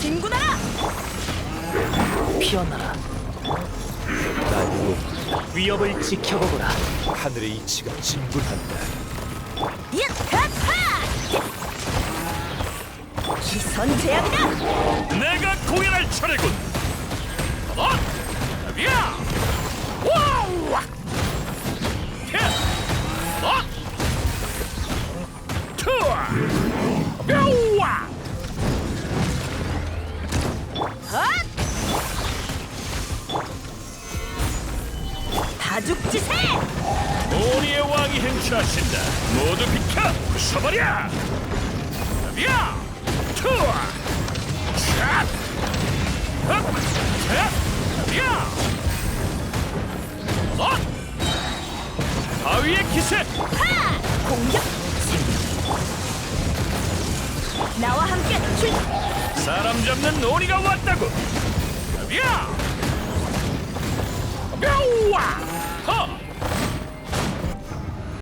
진군하라! 피어나라. 날로 위협을 지켜보거라. 하늘의 이치가 진군한다. 야! 하하! 기선 제압이다! 내가 공연할 차례군. 어? 야! 와우! 야! 어? 투아! 뾰 다죽지세! 오리의 왕이 행차하신다. 모두 비켜! 부숴버려! 야! 투아! 샷! 헛! 샷! 야! 어? 바위의 기세! 하! 공격! 나와 함께 출! 사람 잡는 오리가 왔다고! 야!